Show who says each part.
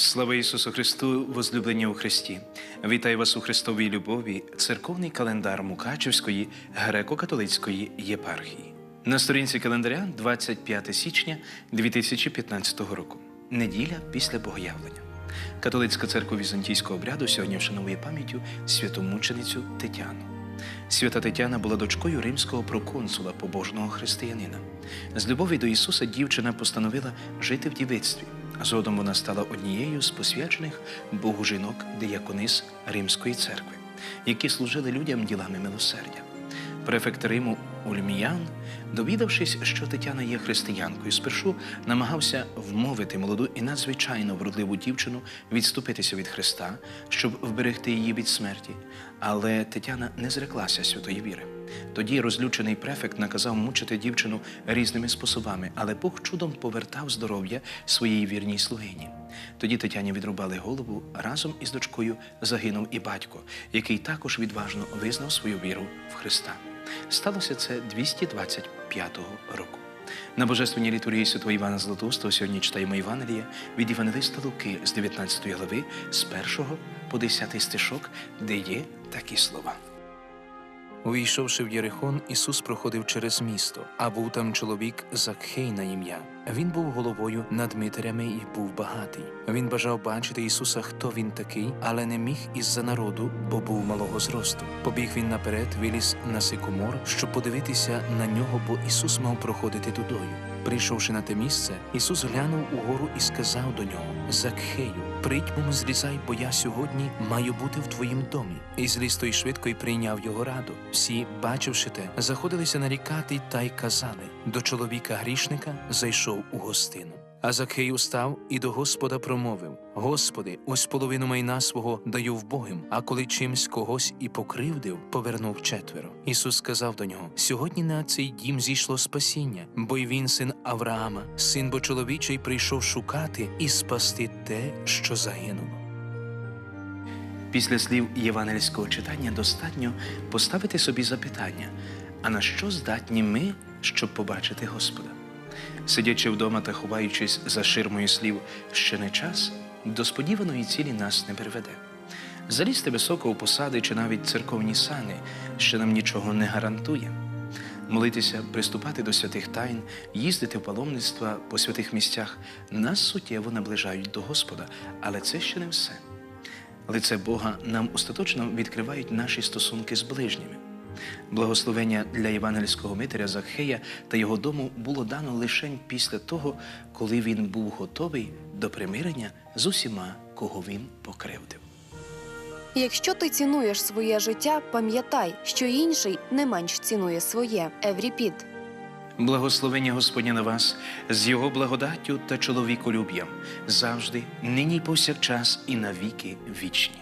Speaker 1: Слава Ісусу Христу, возлюблені у Христі! Вітаю вас у Христовій любові, церковний календар Мукачевської греко-католицької єпархії. На сторінці календаря 25 січня 2015 року. Неділя після Богоявлення. Католицька церква візантійського обряду сьогодні вшановує пам'яттю святомученицю Тетяну. Свята Тетяна була дочкою римського проконсула побожного християнина. З любові до Ісуса дівчина постановила жити в дівицтві. Згодом вона стала однією з посвячених Богу жінок дияконис Римської церкви, які служили людям ділами милосердя. Префект Риму Ульміян, довідавшись, що Тетяна є християнкою, спершу намагався вмовити молоду і надзвичайно вродливу дівчину відступитися від Христа, щоб вберегти її від смерті. Але Тетяна не зреклася святої віри. Тоді розлючений префект наказав мучити дівчину різними способами, але Бог чудом повертав здоров'я своїй вірній слугині. Тоді Тетяні відрубали голову разом із дочкою загинув і батько, який також відважно визнав свою віру в Христа. Сталося це 225 року. На божественній літургії святого Івана Златоустого сьогодні читаємо Євангелія від Євангелиста Луки з 19 глави, з 1 по 10 стишок, де є такі слова. Увійшовши в Єрихон, Ісус проходив через місто, а був там чоловік Закхей на ім'я. Він був головою над митарями і був багатий. Він бажав бачити Ісуса, хто він такий, але не міг із-за народу, бо був малого зросту. Побіг він наперед, виліз на сикомор, щоб подивитися на нього, бо Ісус мав проходити тудою. Прийшовши на те місце, Ісус глянув угору і сказав до нього: Закхею, прийдь, зрізай, бо я сьогодні маю бути в твоїм домі. І зліз той швидко й прийняв його раду. Всі, бачивши те, заходилися нарікати та й казали: до чоловіка грішника зайшов у гостину. А Закхей устав і до Господа промовив: Господи, ось половину майна свого даю вбогим, а коли чимсь когось і покривдив, повернув четверо. Ісус сказав до нього: Сьогодні на цей дім зійшло спасіння, бо й він син Авраама, син бо чоловічий прийшов шукати і спасти те, що загинуло. Після слів євангельського читання достатньо поставити собі запитання: а на що здатні ми, щоб побачити Господа? Сидячи вдома та ховаючись за ширмою слів ще не час, до сподіваної цілі нас не приведе. Залізти високо у посади чи навіть церковні сани ще нам нічого не гарантує. Молитися, приступати до святих тайн, їздити в паломництва по святих місцях нас суттєво наближають до Господа, але це ще не все. Лице Бога нам остаточно відкривають наші стосунки з ближніми. Благословення для євангельського митаря Закхея та його дому було дано лише після того, коли він був готовий до примирення з усіма, кого він покривдив.
Speaker 2: Якщо ти цінуєш своє життя, пам'ятай, що інший не менш цінує своє. Евріпід.
Speaker 1: Благословення Господня на вас з його благодаттю та чоловіколюб'ям завжди, нині повсякчас і навіки вічні.